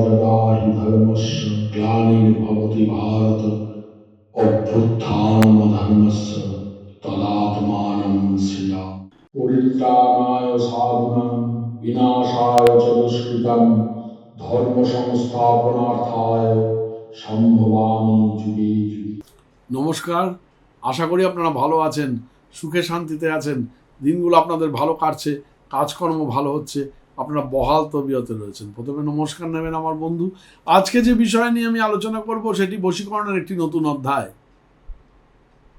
যদা ধর্মস্য গ্লানির্ভবতি ভারত অভ্যুত্থানম ধর্মস্য তদাত্মানম শ্রিয়া পরিত্রাণায় সাধুনাম বিনাশায় চ দুষ্কৃতম ধর্ম সংস্থাপনার্থায় সম্ভবামি যুগে নমস্কার আশা করি আপনারা ভালো আছেন সুখে শান্তিতে আছেন দিনগুলো আপনাদের ভালো কাটছে কাজকর্ম ভালো হচ্ছে আপনারা বহাল তবিয়তে রয়েছেন। প্রথমে নমস্কার নেবেন আমার বন্ধু। আজকে যে বিষয় নিয়ে আমি আলোচনা করব, সেটি বশীকরণের একটি নতুন অধ্যায়,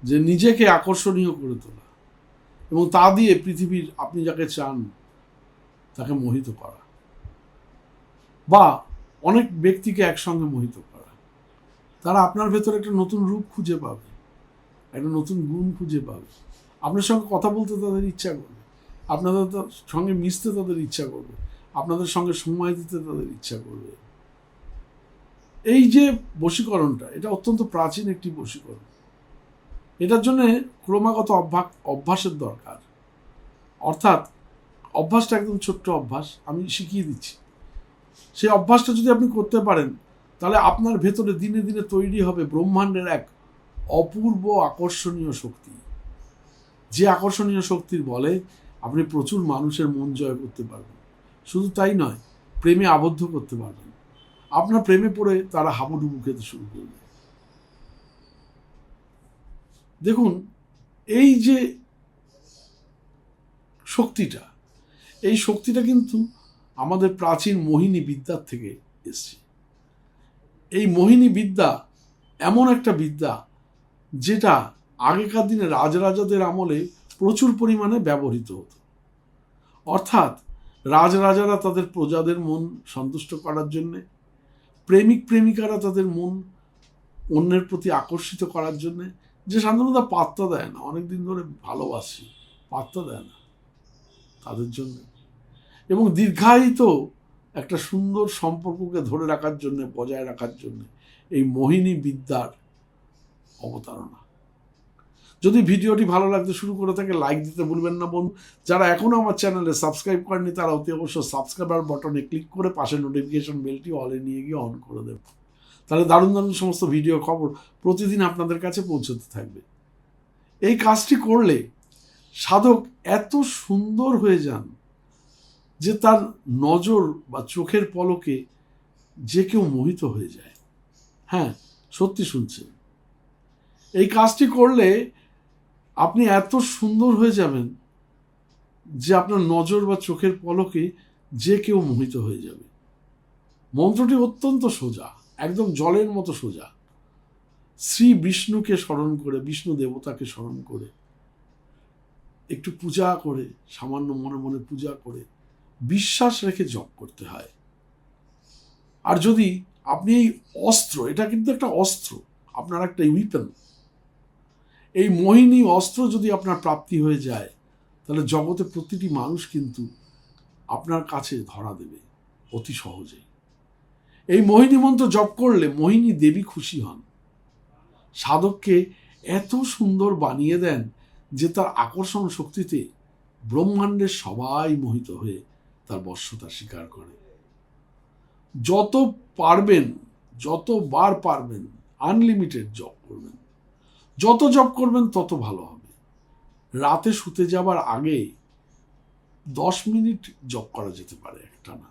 যে নিজেকে আকর্ষণীয় করে তোলা এবং তা দিয়ে পৃথিবীর আপনি যাকে চান, তাকে মোহিত করা বা অনেক ব্যক্তিকে একসঙ্গে মোহিত করা। তারা আপনার ভেতরে একটা নতুন রূপ খুঁজে পাবে, একটা নতুন গুণ খুঁজে পাবে। আপনার সঙ্গে কথা বলতে তাদের ইচ্ছা করবে। আপনাদের তো সঙ্গে মিশতে তাদের ইচ্ছা করবে। আপনাদের সঙ্গে সময় দিতে তাদের ইচ্ছা করবে। এই যে বশীকরণটা, এটা অত্যন্ত প্রাচীন একটি বশীকরণ। এটার জন্য ক্রমাগত অভ্যাস, অভ্যাসের দরকার। অর্থাৎ অভ্যাসটা একদম ছোট্ট অভ্যাস, আমি শিখিয়ে দিচ্ছি। সেই অভ্যাসটা যদি আপনি করতে পারেন, তাহলে আপনার ভেতরে দিনে দিনে তৈরি হবে ব্রহ্মাণ্ডের এক অপূর্ব আকর্ষণীয় শক্তি। যে আকর্ষণীয় শক্তির বলে আপনি প্রচুর মানুষের মন জয় করতে পারবেন। শুধু তাই নয়, প্রেমে আবদ্ধ করতে পারবেন। আপনার প্রেমে পড়ে তারা হাবুডুবু খেতে শুরু করবে দেখুন, এই যে শক্তিটা, এই শক্তিটা কিন্তু আমাদের প্রাচীন মোহিনী বিদ্যার থেকে এসছে। এই মোহিনী বিদ্যা এমন একটা বিদ্যা যেটা আগেকার দিনে রাজরাজাদের আমলে প্রচুর পরিমাণে ব্যবহৃত হতো। অর্থাৎ রাজরাজারা তাদের প্রজাদের মন সন্তুষ্ট করার জন্যে, প্রেমিক প্রেমিকারা তাদের মন অন্যের প্রতি আকর্ষিত করার জন্যে, যে সাধারণত পাত্তা দেয় না অনেক দিন ধরে ভালোবাসি, পাত্তা দেয় না তাদের জন্য। এবং দীর্ঘায়িত একটা সুন্দর সম্পর্ককে ধরে রাখার জন্য, বজায় রাখার জন্য এই মোহিনী বিদ্যার অবতারণা। যদি ভিডিওটি ভালো লাগতে শুরু করে থাকে লাইক দিতে ভুলবেন না বন্ধু। যারা এখনও আমার চ্যানেলে সাবস্ক্রাইব করেনি তারা অতি অবশ্য সাবস্ক্রাইবার বটনে ক্লিক করে পাশে নোটিফিকেশন বেলটি অলে নিয়ে গিয়ে অন করে দেব তাহলে দারুণ দারুণ সমস্ত ভিডিও খবর প্রতিদিন আপনাদের কাছে পৌঁছতে থাকবে। এই কাজটি করলে সাধক এত সুন্দর হয়ে যান যে তার নজর বা চোখের পলকে যে কেউ মোহিত হয়ে যায়। হ্যাঁ সত্যি শুনছেন। এই কাজটি করলে আপনি এত সুন্দর হয়ে যাবেন যে আপনার নজর বা চোখের পলকে যে কেউ মোহিত হয়ে যাবে। মন্ত্রটি অত্যন্ত সোজা, একদম জলের মতো সোজা। শ্রী বিষ্ণুকে স্মরণ করে, বিষ্ণু দেবতাকে স্মরণ করে, একটু পূজা করে, সামান্য মনে মনে পূজা করে, বিশ্বাস রেখে জপ করতে হয়। আর যদি আপনি এই অস্ত্র, এটা কিন্তু একটা অস্ত্র, আপনার একটা উইপেন এই মোহিনী অস্ত্র যদি আপনার প্রাপ্তি হয়ে যায়, তাহলে জগতে প্রতিটি মানুষ কিন্তু আপনার কাছে ধরা দেবে অতি সহজেই এই মোহিনী মন্ত্র জপ করলে মোহিনী দেবী খুশি হন। সাধককে এত সুন্দর বানিয়ে দেন যে তার আকর্ষণ শক্তিতে ব্রহ্মাণ্ডের সবাই মোহিত হয়ে তার বশ্যতা স্বীকার করে। যত পারবেন, যতবার পারবেন আনলিমিটেড জব করবেন। যত জব করবেন, তত ভালো হবে। রাতে শুতে যাবার আগে দশ মিনিট জব করা যেতে পারে একটা না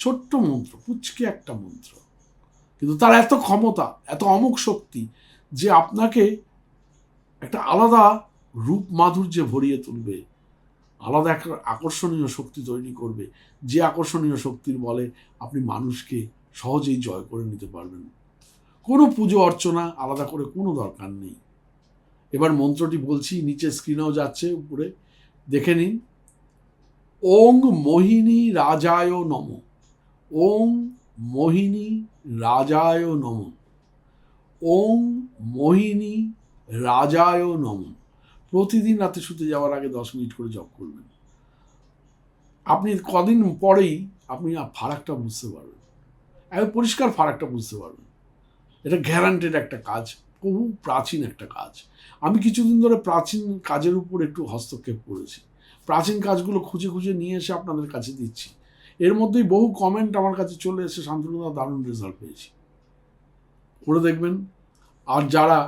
ছোট্ট মন্ত্র, পুচকে একটা মন্ত্র। কিন্তু তার এত ক্ষমতা, এত অমুক শক্তি যে আপনাকে একটা আলাদা রূপ মাধুর্যে ভরিয়ে তুলবে, আলাদা একটা আকর্ষণীয় শক্তি তৈরি করবে, যে আকর্ষণীয় শক্তির বলে আপনি মানুষকে সহজেই জয় করে নিতে পারবেন। কোনো পুজো অর্চনা আলাদা করে কোনো দরকার নেই। এবার মন্ত্রটি বলছি নিচে স্ক্রিনেও যাচ্ছে, উপরে। দেখে নিন। ওং মোহিনী রাজায় নম। ওং মোহিনী রাজায় নম। ওং মোহিনী রাজায় নম। প্রতিদিন রাতে শুতে যাওয়ার আগে দশ মিনিট করে জপ করবেন। আপনি কদিন পরেই আপনি ফারাকটা বুঝতে পারবেন। একবার পরিষ্কার ফারাকটা বুঝতে পারবেন। এটা গ্যারান্টেড একটা কাজ। বহু প্রাচীন একটা কাজ। আমি কিছুদিন ধরে প্রাচীন কাজের উপর একটু হস্তক্ষেপ করেছি। প্রাচীন কাজগুলো খুঁজে খুঁজে নিয়ে এসে আপনাদের কাছে দিচ্ছি। এর মধ্যেই বহু কমেন্ট আমার কাছে চলে এসে শান্তনুদা দারুণ রেজাল্ট পেয়েছি। করে দেখবেন। আর যারা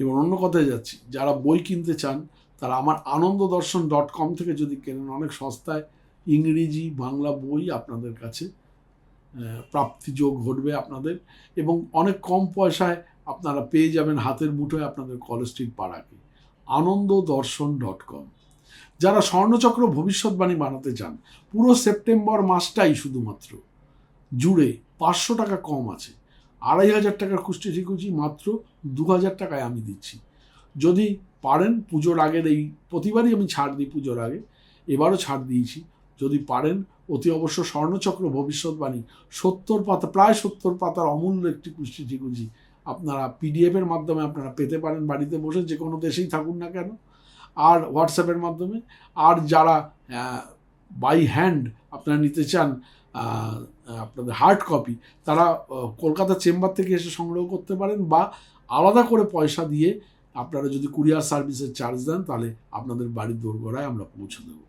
এবার অন্য কথায় যাচ্ছি, যারা বই কিনতে চান, তারা আমার আনন্দ দর্শন ডট কম থেকে যদি কেনেন, অনেক সস্তায় ইংরেজি, বাংলা বই আপনাদের কাছে প্রাপ্তিযোগ ঘটবে আপনাদের এবং অনেক কম পয়সায় আপনারা পেয়ে যাবেন হাতের মুঠোয় আপনাদের কলেজ স্ট্রিট পাড়াকে। আনন্দ দর্শন ডট কম। যারা স্বর্ণচক্র ভবিষ্যৎবাণী বানাতে চান, পুরো সেপ্টেম্বর মাসটাই শুধুমাত্র। জুড়ে পাঁচশো টাকা কম আছে। আড়াই হাজার টাকার কুষ্টি ঠিকুচি মাত্র দু হাজার টাকায় আমি দিচ্ছি। যদি পারেন পুজোর আগের এই প্রতিবারই আমি ছাড় দিই পুজোর আগে, এবারও ছাড় দিয়েছি। যদি পারেন অতি অবশ্য স্বর্ণচক্র ভবিষ্যৎবাণী সত্তর পাতা, প্রায় সত্তর পাতার অমূল্য একটি কুষ্টি ঠিকুচি আপনারা পিডিএফ এর মাধ্যমে আপনারা পেতে পারেন বাড়িতে বসে, যে কোনো দেশেই থাকুন না কেন। আর হোয়াটসঅ্যাপের মাধ্যমে, আর যারা বাই হ্যান্ড আপনারা নিতে চান আপনাদের হার্ড কপি তারা কলকাতা চেম্বার থেকে এসে সংগ্রহ করতে পারেন বা আলাদা করে পয়সা দিয়ে আপনারা যদি কুরিয়ার সার্ভিসের চার্জ দেন, তাহলে আপনাদের বাড়ির দোরগোড়ায় আমরা পৌঁছে দেবো।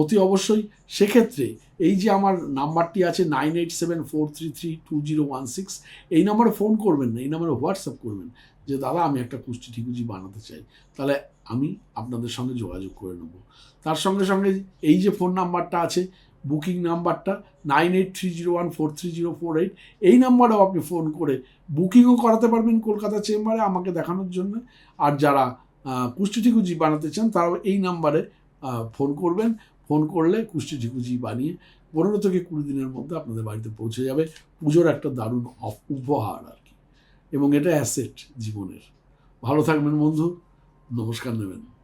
অতি অবশ্যই। সেক্ষেত্রে এই যে আমার নাম্বারটি আছে nine eight seven four three three two zero one six, এই নাম্বারে ফোন করবেন না, এই নাম্বারে হোয়াটসঅ্যাপ করবেন যে, দাদা, আমি একটা কুষ্টি ঠিকুচি বানাতে চাই। তাহলে আমি আপনাদের সঙ্গে যোগাযোগ করে নেব। তার সঙ্গে সঙ্গে এই যে ফোন নাম্বারটা আছে, বুকিং নাম্বারটা nine eight three zero one four three zero four eight, এই নাম্বারেও আপনি ফোন করে বুকিংও করাতে পারবেন কলকাতা চেম্বারে আমাকে দেখানোর জন্য। আর যারা কুষ্টি ঠিকুচি বানাতে চান, তারাও এই নাম্বারে ফোন করবেন। ফোন করলে কুষ্টি ঝিকুচি বানিয়ে পনেরো থেকে কুড়ি দিনের মধ্যে আপনাদের বাড়িতে পৌঁছে যাবে। পুজোর একটা দারুণ উপহার আর কি। এবং এটা অ্যাসেট জীবনের। ভালো থাকবেন বন্ধু। নমস্কার নেবেন।